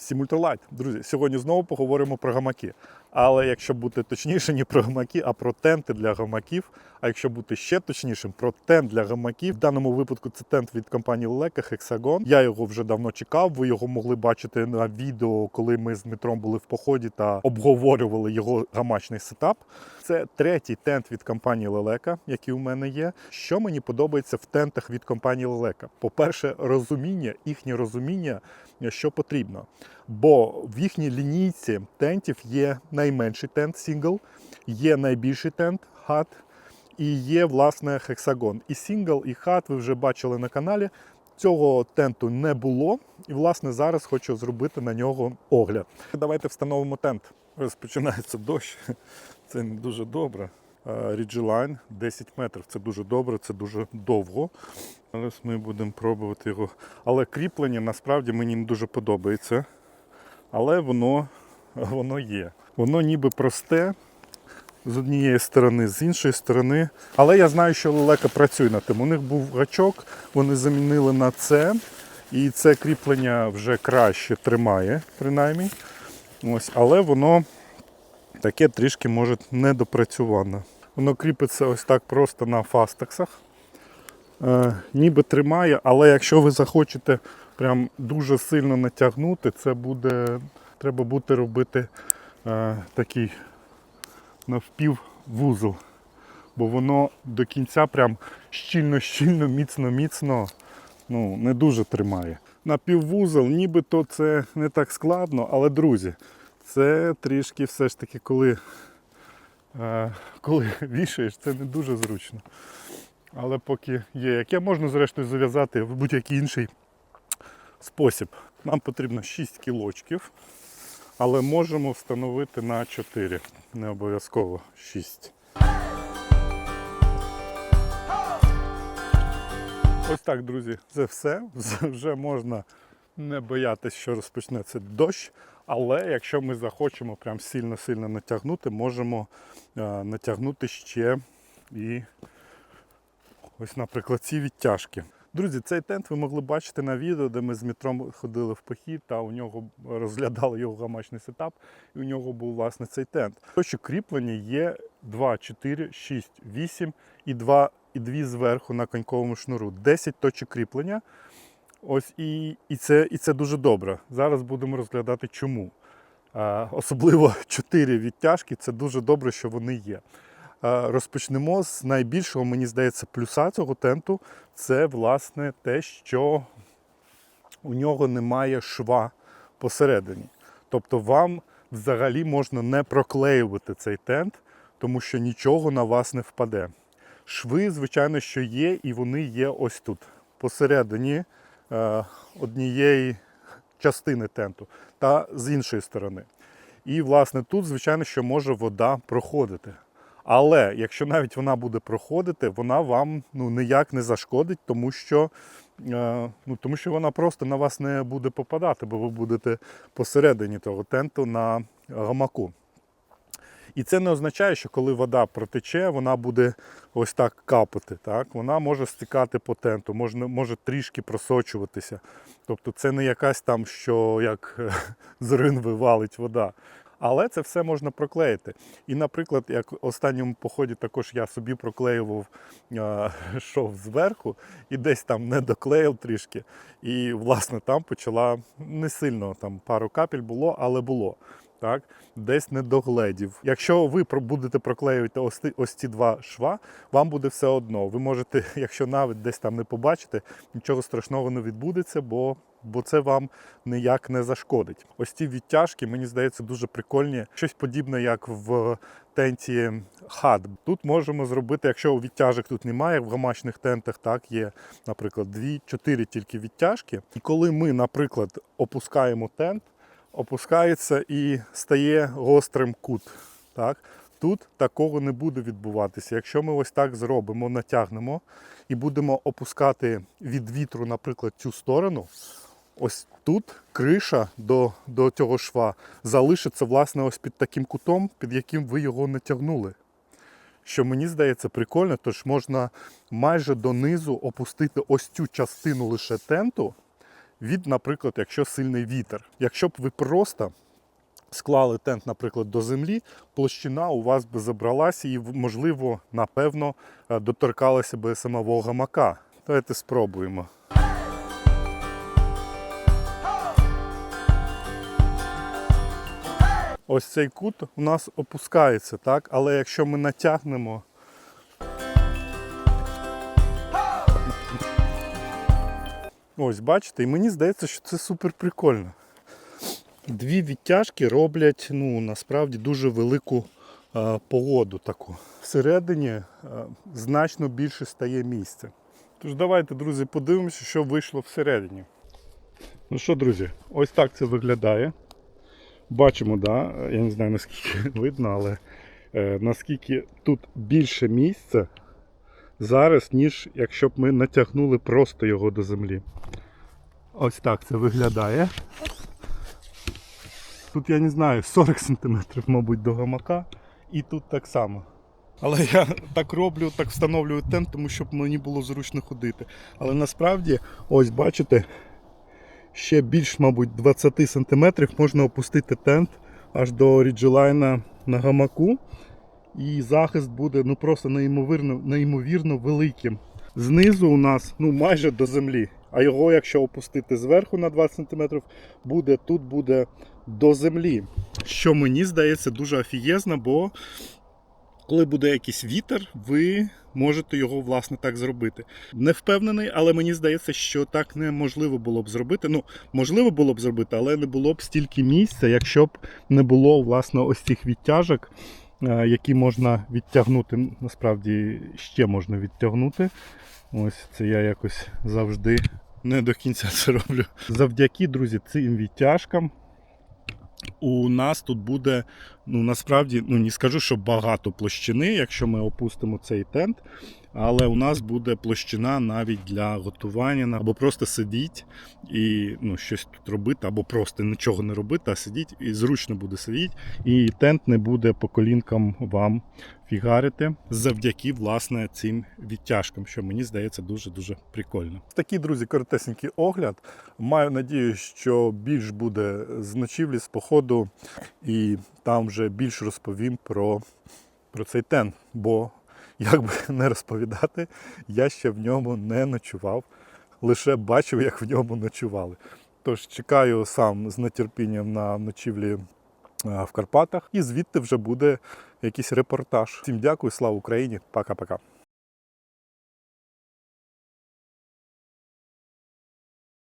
Всім ультралайт. Друзі, сьогодні знову поговоримо про гамаки. Але якщо бути точніше, не про гамаки, а про тенти для гамаків. А якщо бути ще точнішим, про тент для гамаків. В даному випадку це тент від компанії Лека Hexagon. Я його вже давно чекав. Ви його могли бачити на відео, коли ми з Дмитром були в поході та обговорювали його гамачний сетап. Це третій тент від компанії Лелека, який у мене є. Що мені подобається в тентах від компанії Лелека? По-перше, розуміння, їхнє розуміння, що потрібно. Бо в їхній лінійці тентів є найменший тент сингл, є найбільший тент хат і є власне хексагон. І сингл, і хат ви вже бачили на каналі. Цього тенту не було, і власне зараз хочу зробити на нього огляд. Давайте встановимо тент. Розпочинається дощ. Це не дуже добре. Ріджелайн 10 метрів. Це дуже добре, це дуже довго. Зараз ми будемо пробувати його. Але кріплення насправді мені не дуже подобається. Але воно, воно є. Воно ніби просте з однієї сторони, з іншої сторони. Але я знаю, що лелека працює над тим. У них був гачок, вони замінили на це. І це кріплення вже краще тримає, принаймні. Ось, але воно таке трішки може недопрацьоване. Воно кріпиться ось так просто на фастексах. Е, ніби тримає, але якщо ви захочете прям дуже сильно натягнути, це буде. Треба буде робити е, такий навпів вузол. Бо воно до кінця прям щільно-щільно, міцно-міцно ну, не дуже тримає. Напіввузол, нібито це не так складно, але друзі, це трішки все ж таки, коли, е, коли вішаєш, це не дуже зручно. Але поки є, яке можна зрештою зав'язати в будь-який інший спосіб. Нам потрібно 6 кілочків, але можемо встановити на 4, не обов'язково 6. Ось так, друзі, це все. Вже можна не боятися, що розпочнеться дощ. Але якщо ми захочемо прям сильно-сильно натягнути, можемо е, натягнути ще і ось, наприклад, ці відтяжки. Друзі, цей тент ви могли бачити на відео, де ми з Дмитром ходили в похід, та у нього розглядали його гамачний сетап, і у нього був власне цей тент. Точки кріплення є 2, 4, 6, 8 і 2 і 2 зверху на коньковому шнуру. 10 точок кріплення. Ось і, і, це, і це дуже добре. Зараз будемо розглядати чому. Особливо 4 відтяжки, це дуже добре, що вони є. Розпочнемо з найбільшого, мені здається, плюса цього тенту. Це власне те, що у нього немає шва посередині. Тобто вам взагалі можна не проклеювати цей тент, тому що нічого на вас не впаде. Шви, звичайно, що є, і вони є ось тут, посередині однієї частини тенту та з іншої сторони. І, власне, тут, звичайно, що може вода проходити. Але якщо навіть вона буде проходити, вона вам ну, ніяк не зашкодить, тому що, е, ну, тому що вона просто на вас не буде попадати, бо ви будете посередині того тенту на гамаку. І це не означає, що коли вода протече, вона буде ось так капати. Так? Вона може стікати по тенту, може, може трішки просочуватися. Тобто це не якась там, що як з ринви валить вода. Але це все можна проклеїти. І, наприклад, як в останньому поході також я собі проклеював е, шов зверху і десь там не доклеїв трішки. І, власне, там почала не сильно там пару капель було, але було. Так, десь не догледів. Якщо ви будете проклеювати ось, ось ці два шва, вам буде все одно. Ви можете, якщо навіть десь там не побачите, нічого страшного не відбудеться, бо, бо це вам ніяк не зашкодить. Ось ці відтяжки, мені здається, дуже прикольні. Щось подібне, як в тенті хат. Тут можемо зробити, якщо відтяжок тут немає, в гамачних тентах так є, наприклад, 2-4 тільки відтяжки. І коли ми, наприклад, опускаємо тент опускається і стає гострим кут. Так? Тут такого не буде відбуватися. Якщо ми ось так зробимо, натягнемо і будемо опускати від вітру, наприклад, цю сторону, ось тут криша до, до цього шва залишиться власне ось під таким кутом, під яким ви його натягнули. Що мені здається прикольно, тож можна майже донизу опустити ось цю частину лише тенту, від, наприклад, якщо сильний вітер. Якщо б ви просто склали тент, наприклад, до землі, площина у вас би забралася і, можливо, напевно, е, доторкалася би самого гамака. Давайте спробуємо. Ось цей кут у нас опускається, так? Але якщо ми натягнемо. Ось, бачите, і мені здається, що це супер прикольно. Дві відтяжки роблять ну, насправді дуже велику е, погоду таку. Всередині е, значно більше стає місця. Тож давайте, друзі, подивимося, що вийшло всередині. Ну що, друзі, ось так це виглядає. Бачимо, да, я не знаю наскільки видно, але е, наскільки тут більше місця зараз, ніж якщо б ми натягнули просто його до землі. Ось так це виглядає. Тут я не знаю, 40 см, мабуть, до гамака, і тут так само. Але я так роблю, так встановлюю тент, тому щоб мені було зручно ходити. Але насправді, ось бачите, ще більш, мабуть, 20 см можна опустити тент аж до ріджелайна на гамаку. І захист буде ну, просто неймовірно, неймовірно великим. Знизу у нас ну, майже до землі. А його, якщо опустити зверху на 20 см, буде, тут буде до землі. Що мені здається дуже офігезно, бо коли буде якийсь вітер, ви можете його власне так зробити. Не впевнений, але мені здається, що так неможливо було б зробити. Ну, можливо було б зробити, але не було б стільки місця, якщо б не було власне ось цих відтяжок, які можна відтягнути. Насправді ще можна відтягнути. Ось це я якось завжди не до кінця це роблю. Завдяки, друзі, цим відтяжкам у нас тут буде, ну насправді, ну не скажу, що багато площини, якщо ми опустимо цей тент. Але у нас буде площина навіть для готування, або просто сидіть і ну, щось тут робити, або просто нічого не робити, а сидіть і зручно буде сидіти. І тент не буде по колінкам вам фігарити завдяки власне цим відтяжкам, що мені здається дуже-дуже прикольно. Такий, друзі, коротесенький огляд. Маю надію, що більш буде з ночівлі, з походу, і там вже більш розповім про, про цей тент. Бо як би не розповідати, я ще в ньому не ночував, лише бачив, як в ньому ночували. Тож чекаю сам з нетерпінням на ночівлі в Карпатах, і звідти вже буде якийсь репортаж. Всім дякую, слава Україні, пока-пока.